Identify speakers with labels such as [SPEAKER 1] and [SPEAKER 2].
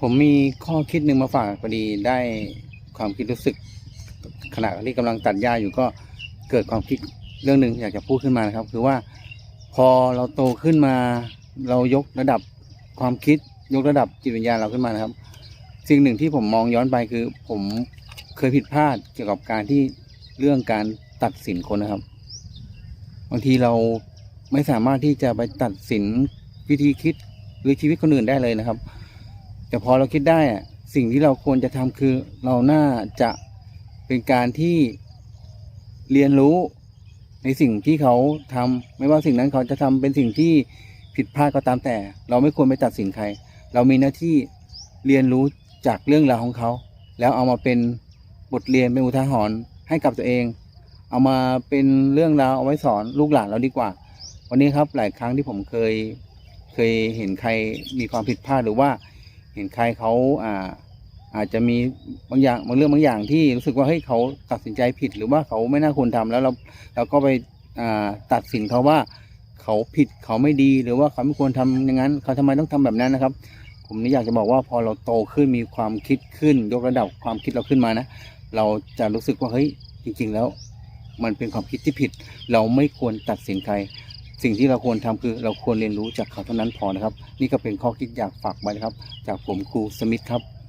[SPEAKER 1] ผมมีข้อคิดหนึ่งมาฝากพอดีได้ความคิดรู้สึกขณะที่กำลังตัดหญ้าอยู่ก็เกิดความคิดเรื่องหนึ่งอยากจะพูดขึ้นมานะครับ คือว่าพอเราโตขึ้นมา เรายกระดับความคิด ยกระดับจิตวิญญาณเราขึ้นมานะครับ สิ่งหนึ่งที่ผมมองย้อนไปคือ ผมเคยผิดพลาดเกี่ยวกับการที่เรื่องการตัดสินคนนะครับบางทีเราไม่สามารถที่จะไปตัดสินวิธีคิดหรือชีวิตคนอื่นได้เลยนะครับ แต่พอเราคิดได้อะสิ่งที่เราควรจะทำคือเราน่าจะเป็นการที่เรียนรู้ในสิ่งที่เขาทำไม่ว่าสิ่งนั้นเขาจะทำเป็นสิ่งที่ผิดพลาดก็ตามแต่ เราไม่ควรไปตัดสินใคร เรามีหน้าที่เรียนรู้จากเรื่องราวของเขา แล้วเอามาเป็นบทเรียนเป็นอุทาหรณ์ให้กับตัวเอง เอามาเป็นเรื่องราวเอาไว้สอนลูกหลานเราดีกว่า วันนี้ครับหลายครั้งที่ผมเคยเคยเห็นใครมีความผิดพลาดหรือว่า เห็นใครเขาอ่าอาจจะมีบางอย่างบางเรื่องบางอย่างที่รู้สึกว่าเฮ้ยเขาตัดสินใจผิดหรือว่าเขาไม่น่าควรทำแล้วเราเราก็ไปอ่าตัดสินเขาว่าเขาผิดเขาไม่ดีหรือว่าเขาไม่ควรทำอย่างนั้น เขาทำไมต้องทำแบบนั้นนะครับ ผมนี่อยากจะบอกว่าพอเราโตขึ้นมีความคิดขึ้น ยกระดับความคิดเราขึ้นมานะ เราจะรู้สึกว่าเฮ้ยจริง ๆ แล้ว มันเป็นความคิดที่ผิด เราไม่ควรตัดสินใคร สิ่งที่เราควรทำคือเราควรเรียนรู้จากเขาเท่านั้นพอนะครับ นี่ก็เป็นข้อคิดอยากฝากไว้นะครับ จากผมครูสมิธครับ